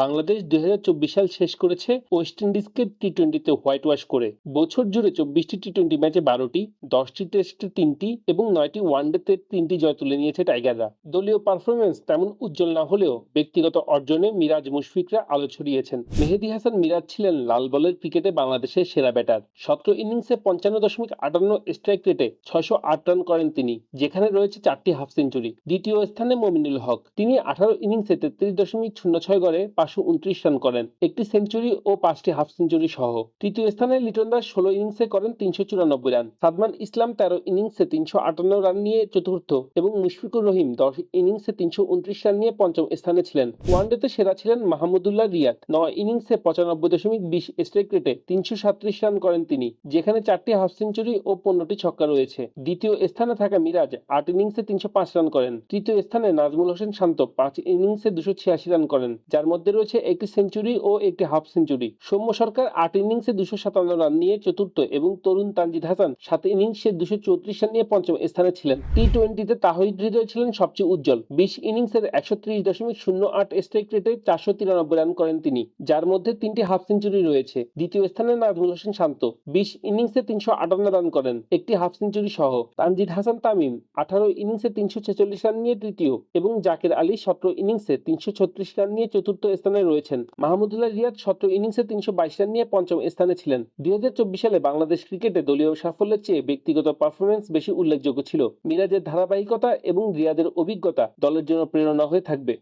বাংলাদেশ দুই হাজার চব্বিশ সাল শেষ করেছে ওয়েস্ট ইন্ডিজকে টি টোয়েন্টিতে হোয়াইট ওয়াশ করে। বছর জুড়ে চব্বিশটি টি টোয়েন্টি ম্যাচে বারোটি, দশটি টেস্টে তিনটি এবং নয়টি ওয়ানডেতে তিনটি জয় তুলে নিয়েছে টাইগাররা দলীয় পারফরমেন্স তেমন উজ্জ্বল না হলেও ব্যক্তিগত অর্জনে মিরাজ মুশফিকরা আলো ছড়িয়েছেন। মেহেদি হাসান মিরাজ ছিলেন লাল বলের ক্রিকেটে বাংলাদেশের সেরা ব্যাটার সতেরো ইনিংসে পঞ্চান্ন দশমিক আটান্ন স্ট্রাইক রেটে ছয়শো আট রান করেন তিনি, যেখানে রয়েছে চারটি হাফ সেঞ্চুরি দ্বিতীয় স্থানে মমিনুল হক। তিনি আঠারো ইনিংসে তেত্রিশ দশমিক শূন্য ছয় গড়ে পাঁচশো উনত্রিশ রান করেন। একটি সেঞ্চুরি ও পাঁচটি হাফ সেঞ্চুরি সহ। তৃতীয় স্থানে লিটন দাস ষোলো ইনিংসে করেন তিনশো চুরানব্বই রান। সাদমান ইসলাম তেরো ইনিংসে তিনশো আটান্ন রান নিয়ে চতুর্থ এবং মুশফিকুর রহিম দশ ইনিংসে তিনশো উনত্রিশ রান নিয়ে পঞ্চম স্থানে ছিলেন। ওয়ানডেতে সেরা ছিলেন মাহমুদুল্লাহ রিয়াদ। নয় ইনিংসে পঁচানব্বই দশমিক বিশ স্ট্রাইক রেটে তিনশো সাত্রিশ রান করেন তিনি, যেখানে চারটি হাফ সেঞ্চুরি ও পনেরোটি ছক্কা রয়েছে। দ্বিতীয় স্থানে থাকা মিরাজ আট ইনিংসে তিনশো পাঁচ রান করেন। তৃতীয় স্থানে নাজমুল হোসেন শান্ত পাঁচ ইনিংসে দুশো ছিয়াশি রান করেন, যার মধ্যে রয়েছে একটি সেঞ্চুরি ও একটি হাফ সেঞ্চুরি সৌম্য সরকার আট ইনিংসে দুশো সাতান্ন রান নিয়ে চতুর্থ এবং তরুণ তানজিদ হাসান সাত ইনিংসে দুশো চৌত্রিশ রান নিয়ে পঞ্চম স্থানে ছিলেন। টি টোয়েন্টিতে তাহিদ হৃদয় ছিলেন সবচেয়ে উজ্জ্বল। বিশ ইনিংসের একশো ত্রিশ দশমিক শূন্য আট স্ট্রাইক রেটে চারশো তিরানব্বই রান করেন তিনি, যার মধ্যে তিনটি হাফ সেঞ্চুরি রয়েছে। দ্বিতীয় স্থানে নাজমুল হোসেন শান্ত, বিশ ইনিংসে তিনশো আটান্ন রান করেন, একটি হাফ সেঞ্চুরি সহ। তানজিদ হাসান তামিম, আঠারো ইনিংসে তিনশো ছেচল্লিশ রান নিয়ে তৃতীয় এবং জাকির আলী সতেরো ইনিংসে তিনশো ছত্রিশ রান নিয়ে চতুর্থ স্থানে রয়েছেন। মাহমুদুল্লাহ রিয়াদ সতেরো ইনিংসে তিনশো বাইশ রান নিয়ে পঞ্চম স্থানে ছিলেন। দুই হাজার চব্বিশ সালে বাংলাদেশ ক্রিকেটে দলীয় সাফল্যের চেয়ে ব্যক্তিগত পারফরমেন্স বেশি উল্লেখযোগ্য ছিল। মিরাজের ধারাবাহিকতা এবং রিয়াদের অভিজ্ঞতা দলের জন্য প্রেরণা হয়ে থাকবে।